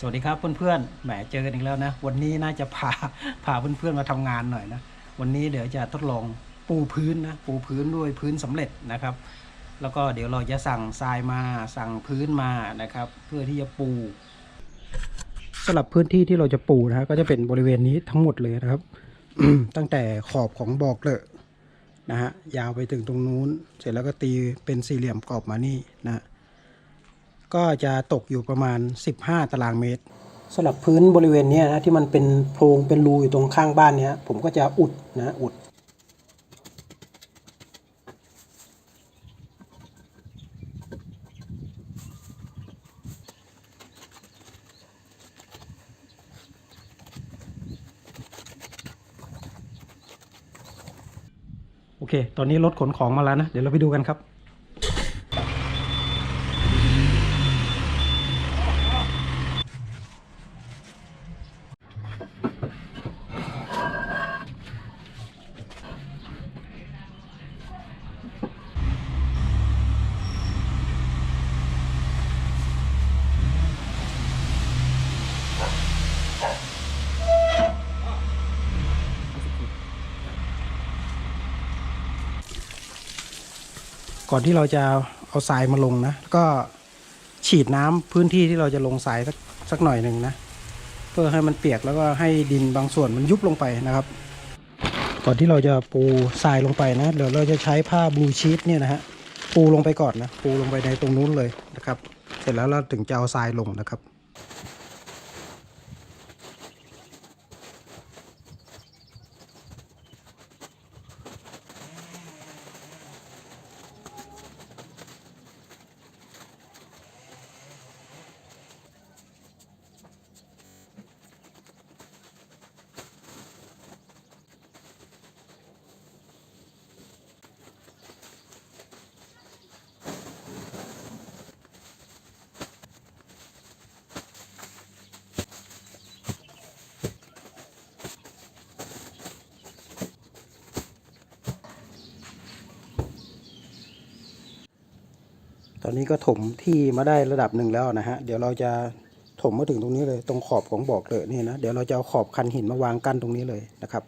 สวัสดีครับเพื่อนๆ แหมเจอกันอีกแล้วนะ วันนี้น่าจะพาพาเพื่อนๆมาทำงานหน่อยนะ วันนี้เดี๋ยวจะทดลองปูพื้นนะ ปูพื้นด้วยพื้นสำเร็จนะครับ แล้วก็เดี๋ยวเราจะสั่งทรายมา สั่งพื้นมานะครับ เพื่อที่จะปูสำหรับพื้นที่ที่เราจะปูนะก็จะเป็นบริเวณนี้ทั้งหมดเลยนะครับ ตั้งแต่ขอบของบอกเลอะนะฮะ ยาวไปถึงตรงนู้น เสร็จแล้วก็ตีเป็นสี่เหลี่ยมกรอบมานี่นะ ก็จะตกอยู่ประมาณ 15 ตารางเมตรสำหรับพื้นบริเวณนี้นะที่มันเป็นโพรงเป็นรูอยู่ตรงข้างบ้านเนี้ยผมก็จะอุดนะอุด โอเค ตอนนี้รถขนของมาแล้วนะ เดี๋ยวเราไปดูกันครับ ก่อนที่เราจะเอาทรายมาลงนะก็ฉีดน้ำพื้นที่ที่เราจะลงทรายสักสักหน่อยหนึ่งนะ เพื่อให้มันเปียกแล้วก็ให้ดินบางส่วนมันยุบลงไปนะครับ ก่อนที่เราจะปูทรายลงไปนะเดี๋ยวเราจะใช้ผ้าบลูชีตเนี่ยนะฮะปูลงไปก่อนนะปูลงไปในตรงนู้นเลยนะครับ เสร็จแล้วเราถึงจะเอาทรายลงนะครับ อนนี้ก็ถมที่มาได้ระดับหนึ่งแล้วนะฮะ เดี๋ยวเราจะถมมาถึงตรงนี้เลย ตรงขอบของบอกเกลอนี่นะ เดี๋ยวเราจะเอาขอบคันหินมาวางกั้นตรงนี้เลยนะครับ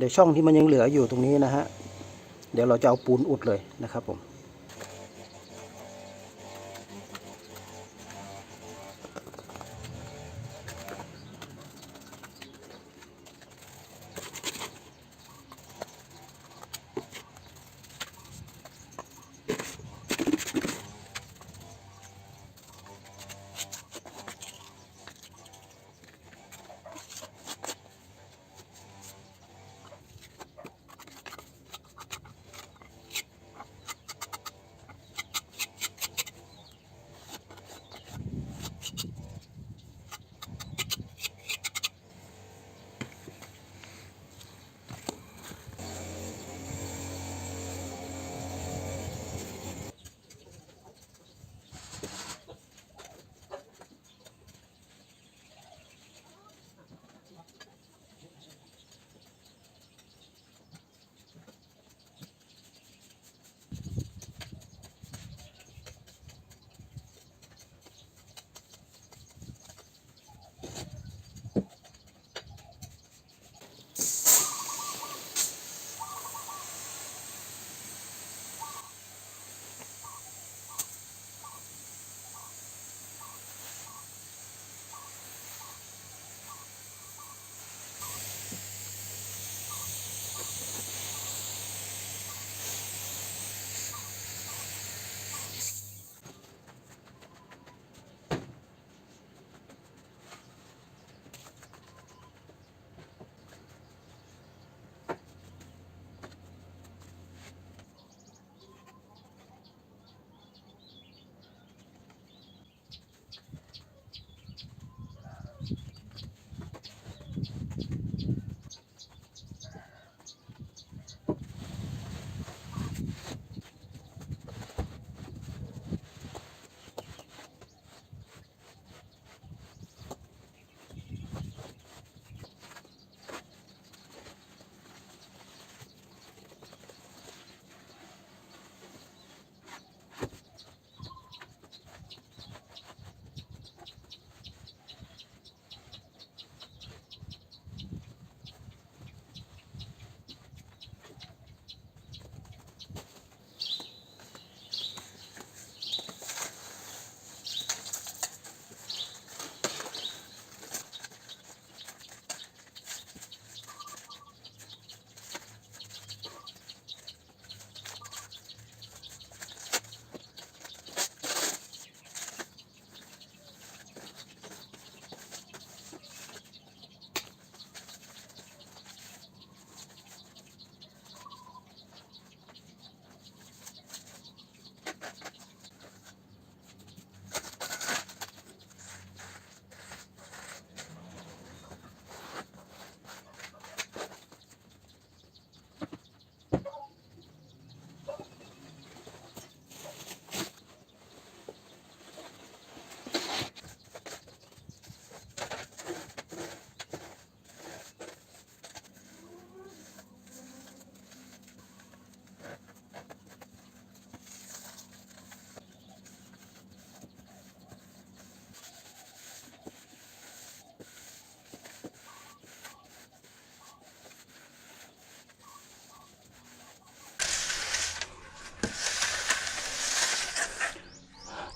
เดี๋ยวช่องที่มันยังเหลืออยู่ตรงนี้นะฮะ เดี๋ยวเราจะเอาปูนอุดเลยนะครับผม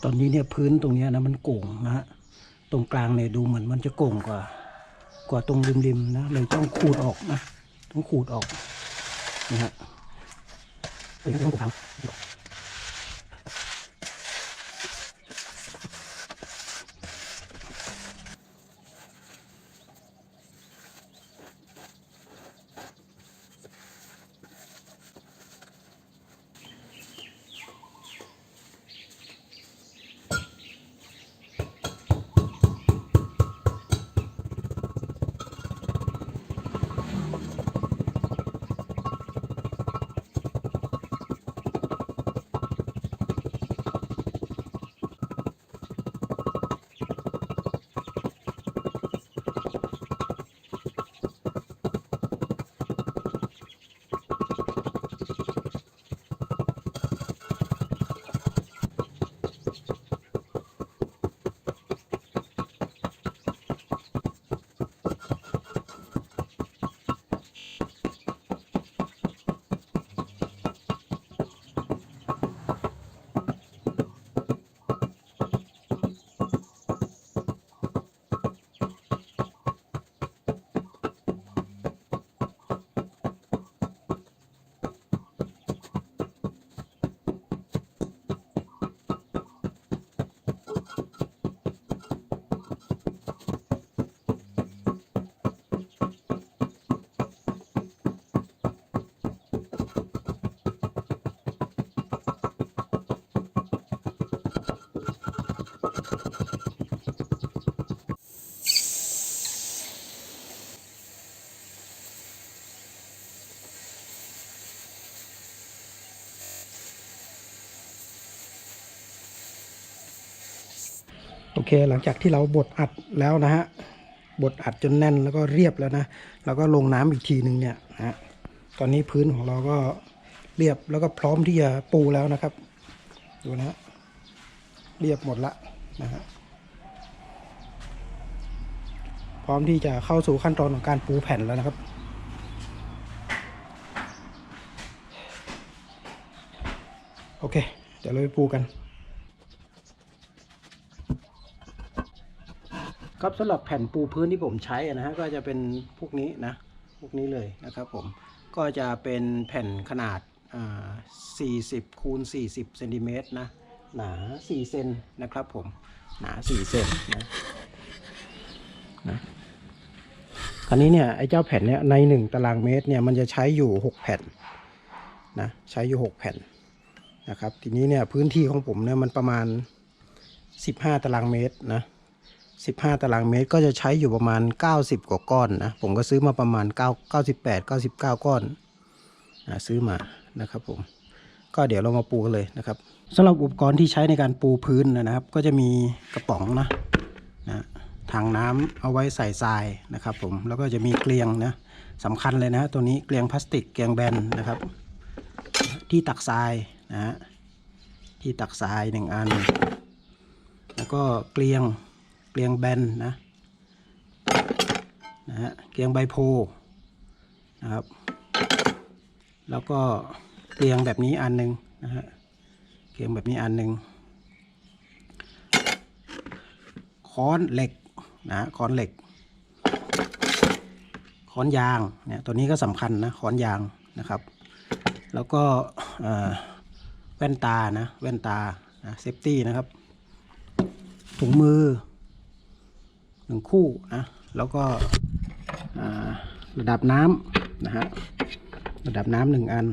ตอนนี้เนี่ยพื้นตรงนี้นะมันโก่งนะฮะตรงกลางเนี่ยดูเหมือนมันจะโก่งกว่า กว่าตรงริมๆนะเลยต้องขูดออกนะต้องขูดออกนะฮะเป็นต้องขูดท เคหลังจากที่เราบดอัดแล้วนะฮะบดอัดจนแน่นแล้วก็เรียบแล้วนะแล้วก็ลงน้ำอีกทีหนึ่งเนี่ยนะฮะตอนนี้พื้นของเราก็เรียบแล้วก็พร้อมที่จะปูแล้วนะครับ ดูนะ เรียบหมดละนะฮะพร้อมที่จะเข้าสู่ขั้นตอนของการปูแผ่นแล้วนะครับ โอเค เดี๋ยวเราไปปูกัน ครับสำหรับแผ่นปูพื้นที่ผมใช้นะฮะก็จะเป็นพวกนี้นะพวกนี้เลยนะครับผมก็จะเป็นแผ่นขนาดอ่า40คูณ40เซนติเมตรนะหนา4เซนนะครับผมหนา4เซนนะนะคราวนี้เนี่ยไอ้เจ้าแผ่นเนี่ยใน 1 ตารางเมตรเนี่ยมันจะใช้อยู่ 6 แผ่นนะใช้อยู่ 6 แผ่นนะครับทีนี้เนี่ยพื้นที่ของผมเนี่ยมันประมาณ 15 ตารางเมตรนะ 15 ตารางเมตรก็จะใช้อยู่ประมาณ 90 กว่าก้อนนะ ผมก็ซื้อมาประมาณ 9 98 99 ก้อนนะซื้อมานะครับผม ก็เดี๋ยวเรามาปูกันเลยนะครับสำหรับอุปกรณ์ที่ใช้ในการปูพื้นนะครับ ก็จะมีกระป๋องนะนะถังน้ำเอาไว้ใส่ทรายนะครับผมแล้วก็จะมีเกลียงนะสำคัญเลยนะตัวนี้เกลียงพลาสติกเกลียงแบนนะครับ ที่ตักทรายนะฮะที่ตักทรายหนึ่งอัน แล้วก็เกลียง เกลียงแบนนะนะฮะเกลียงใบโพนะครับ แล้วก็เกลียงแบบนี้อันหนึ่งนะฮะเกลียงแบบนี้อันหนึ่งค้อนเหล็กนะค้อนเหล็กค้อนยางเนี่ยตัวนี้ก็สำคัญนะค้อนยางนะครับ แล้วก็เอ่อแว่นตานะแว่นตานะเซฟตี้นะครับถุงมือ หนึ่งคู่นะแล้วก็ระดับน้ำนะฮะระดับน้ำหนึ่งอัน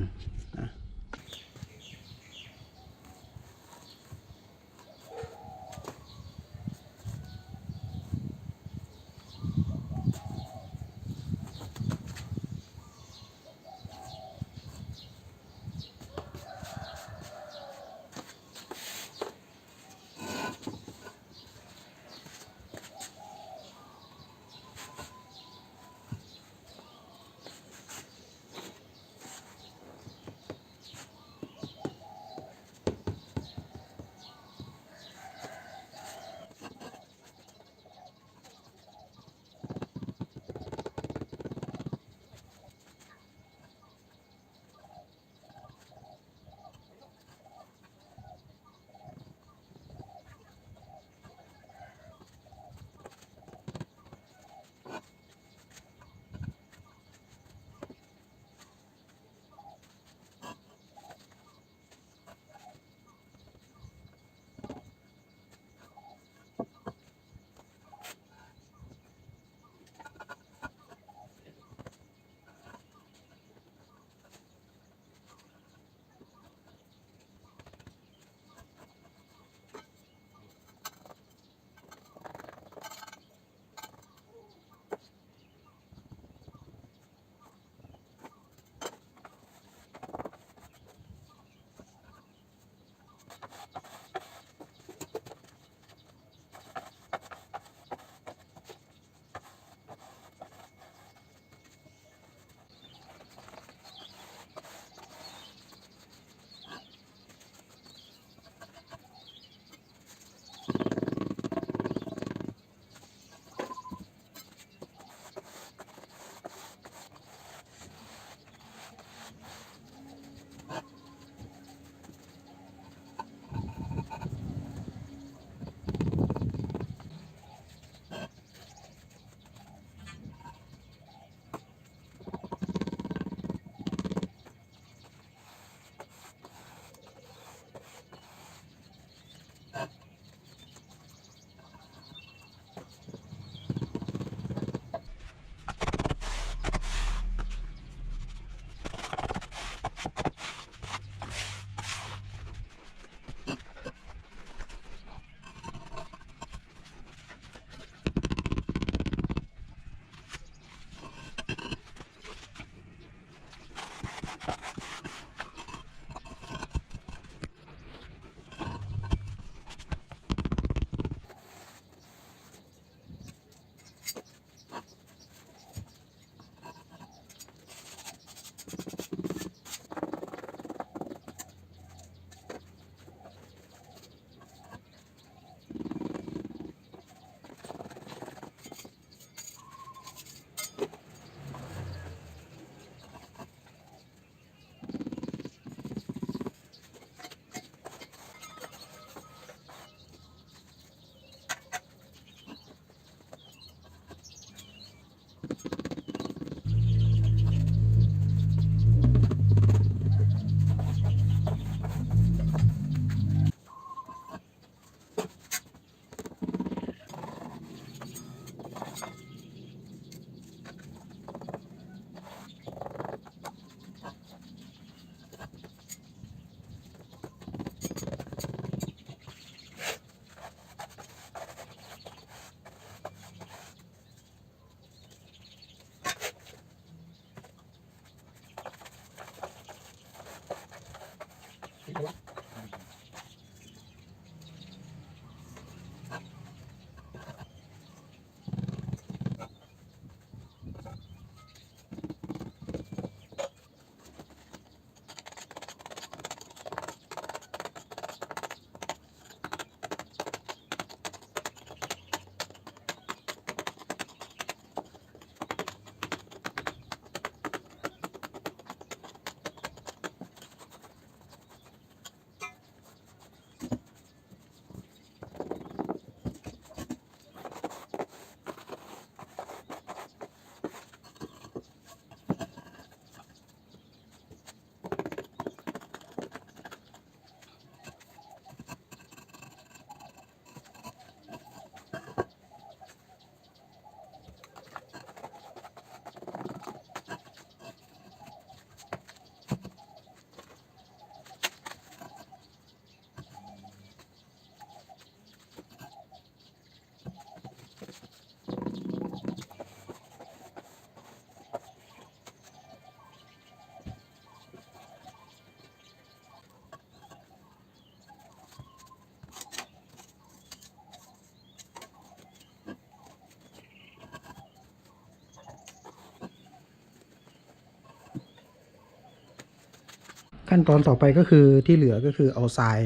ขั้นตอนต่อไปก็คือที่เหลือก็คือเอาทราย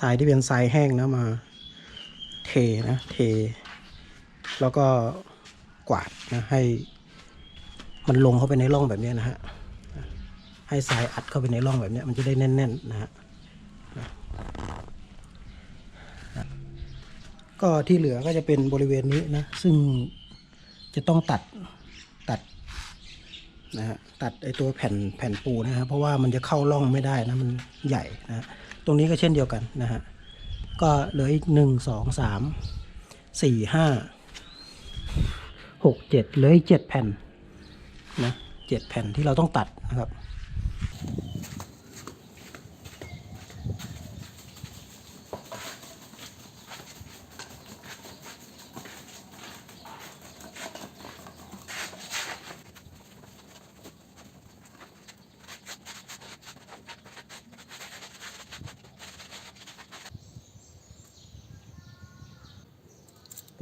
ทรายที่เป็นทรายแห้งนะมา เทนะเท แล้วก็กวาดนะให้ มันลงเข้าไปในร่องแบบนี้นะฮะให้ทรายอัดเข้าไปในร่องแบบนี้มันจะได้แน่นๆนะฮะก็ที่เหลือก็จะเป็นบริเวณนี้นะ ซึ่งจะต้องตัด นะฮะตัดไอตัวแผ่นแผ่นปูนะฮะเพราะว่ามันจะเข้าร่องไม่ได้นะมันใหญ่นะตรงนี้ก็เช่นเดียวกันนะฮะก็เหลืออีกหนึ่งสองสามสี่ห้าหกเจ็ดเหลืออีกเจ็ดแผ่นนะเจ็ดแผ่นที่เราต้องตัดนะครับ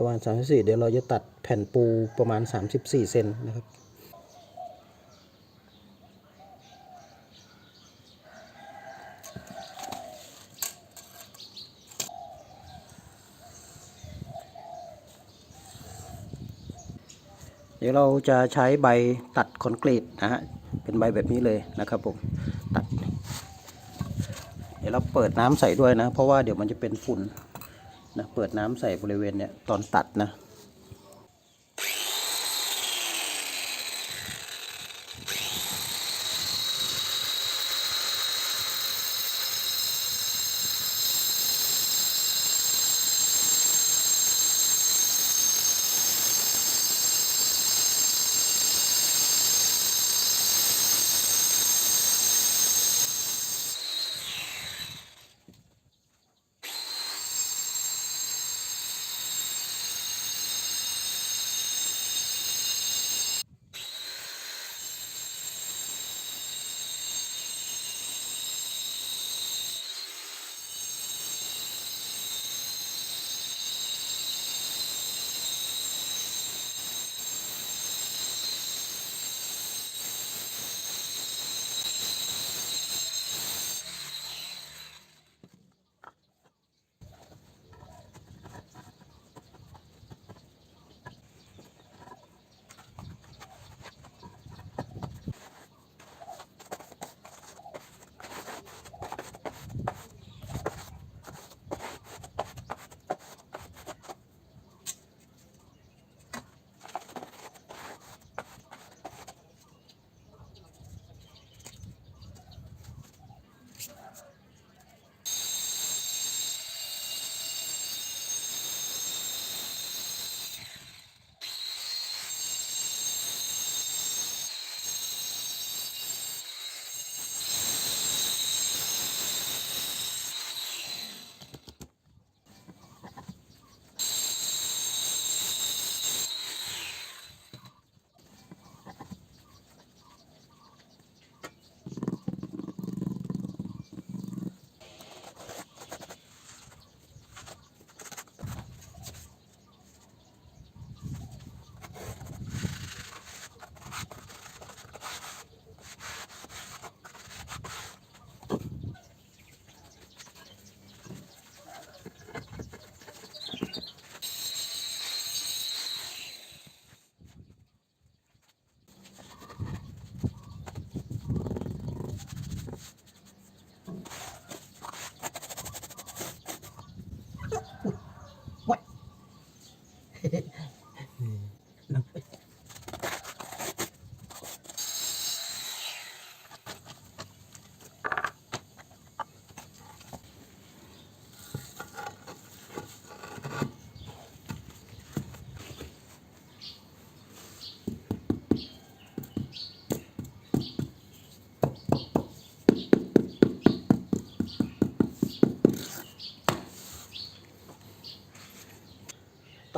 ประมาณ 34 เดี๋ยวเราจะตัดแผ่นปูประมาณ 34 เซนนะครับเดี๋ยวเราจะใช้ใบตัดคอนกรีตนะฮะ เป็นใบแบบนี้เลยนะครับผม ตัด เดี๋ยวเราเปิดน้ำใส่ด้วยนะ เพราะว่าเดี๋ยวมันจะเป็นฝุ่น นะเปิดน้ำใส่บริเวณเนี้ยตอนตัดนะ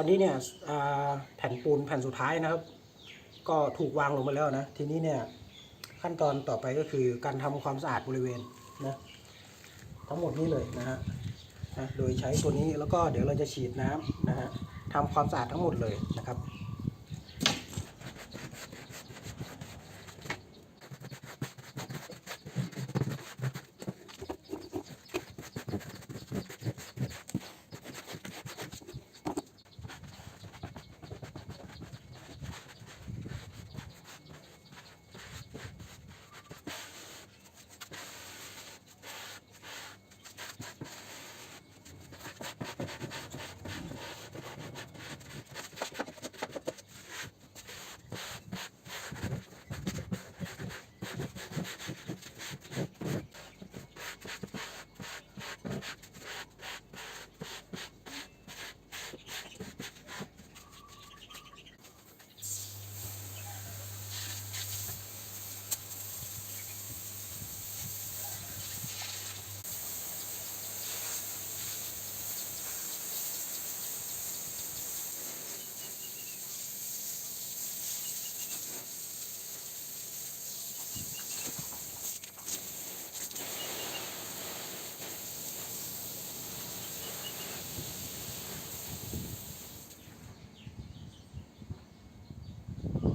อนนี้เนี่ยแผ่นปูนแผ่นสุดท้ายนะครับ ก็ถูกวางลงไปแล้วนะ ทีนี้เนี่ยขั้นตอนต่อไปก็คือการทำความสะอาดบริเวณนะทั้งหมดนี้เลยนะฮะนะโดยใช้ตัวนี้แล้วก็เดี๋ยวเราจะฉีดน้ำนะฮะทำความสะอาดทั้งหมดเลยนะครับ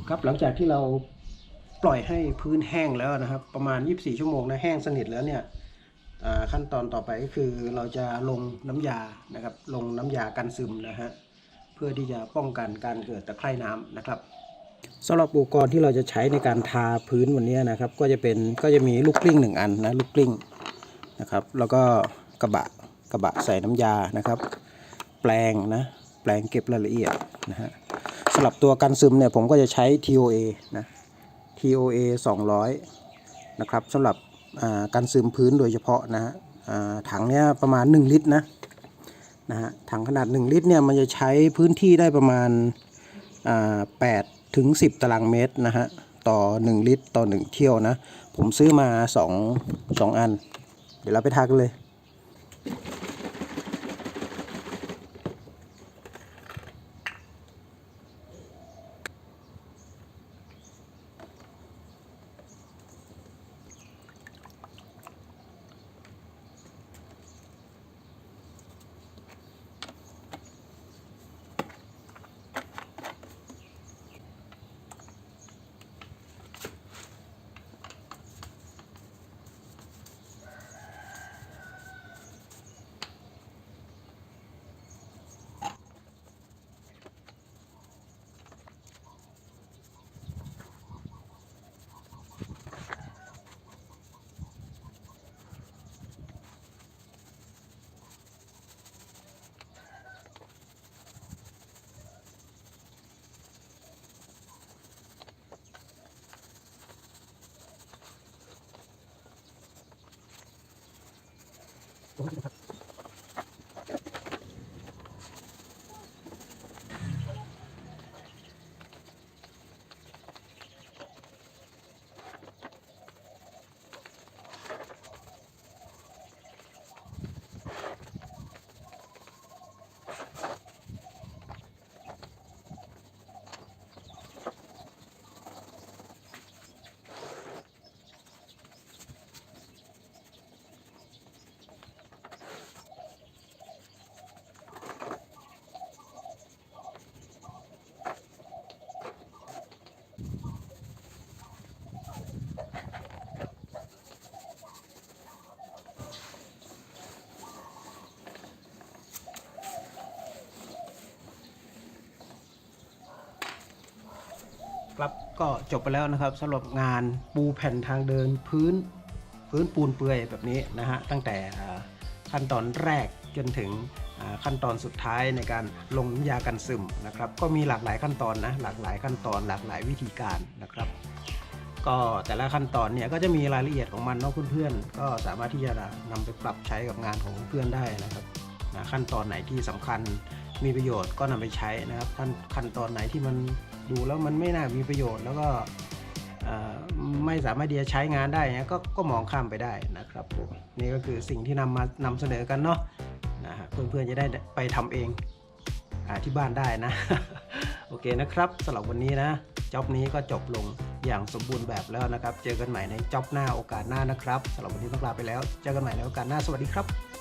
ครับหลังจากที่เราปล่อยให้พื้นแห้งแล้วนะครับ ประมาณ 24 ชั่วโมงนะแห้งสนิทแล้วเนี่ยขั้นตอนต่อไปก็คือเราจะลงน้ำยานะครับ ลงน้ำยากันซึมนะฮะเพื่อที่จะป้องกันการเกิดตะไคร่น้ำนะครับสำหรับอุปกรณ์ที่เราจะใช้ในการทาพื้นวันนี้นะครับ ก็จะเป็นก็จะมีลูกกลิ้งหนึ่งอันนะลูกกลิ้งนะครับ แล้วก็กระบะกระบะใส่น้ำยานะครับ แปลงนะแปลงเก็บรายละเอียดนะฮะ สำหรับตัวกันซึมเนี่ยผมก็จะใช้ TOA นะ TOA 200 นะครับสำหรับอ่ากันซึมพื้นโดยเฉพาะนะฮะถังเนี้ยประมาณ 1 ลิตรนะนะฮะถังขนาด 1 ลิตรเนี่ยมันจะใช้พื้นที่ได้ประมาณ8ถึง10 ตารางเมตรนะฮะต่อ 1 ลิตรต่อ 1 เที่ยวนะ ผมซื้อมา 2 2 อัน เดี๋ยวเราไปทากันเลย ครับก็จบไปแล้วนะครับสำหรับงานปูแผ่นทางเดินพื้นพื้นปูนเปื่อยแบบนี้นะฮะตั้งแต่ขั้นตอนแรกจนถึงขั้นตอนสุดท้ายในการลงน้ำยากันซึมนะครับ ก็มีหลากหลายขั้นตอนนะหลากหลายขั้นตอนหลากหลายวิธีการนะครับ ก็แต่ละขั้นตอนเนี่ยก็จะมีรายละเอียดของมันเนาะเพื่อนๆก็สามารถที่จะนำไปปรับใช้กับงานของเพื่อนได้นะครับนะขั้นตอนไหนที่สำคัญมีประโยชน์ก็นำไปใช้นะครับขั้นขั้นตอนไหนที่มัน ดูแล้วมันไม่น่ามีประโยชน์ แล้วก็ไม่สามารถที่จะใช้งานได้เนี่ยก็ก็มองข้ามไปได้นะครับผมนี่ก็คือสิ่งที่นำมานำเสนอกันเนาะนะฮะเพื่อนๆจะได้ไปทำเองอที่บ้านได้นะ โอเคนะครับสำหรับวันนี้นะจ็อบนี้ก็จบลงอย่างสมบูรณ์แบบแล้วนะครับ เจอกันใหม่ในจ็อบหน้าโอกาสหน้านะครับสำหรับวันนี้ต้องลาไปแล้ว เจอกันใหม่ในโอกาสหน้าสวัสดีครับ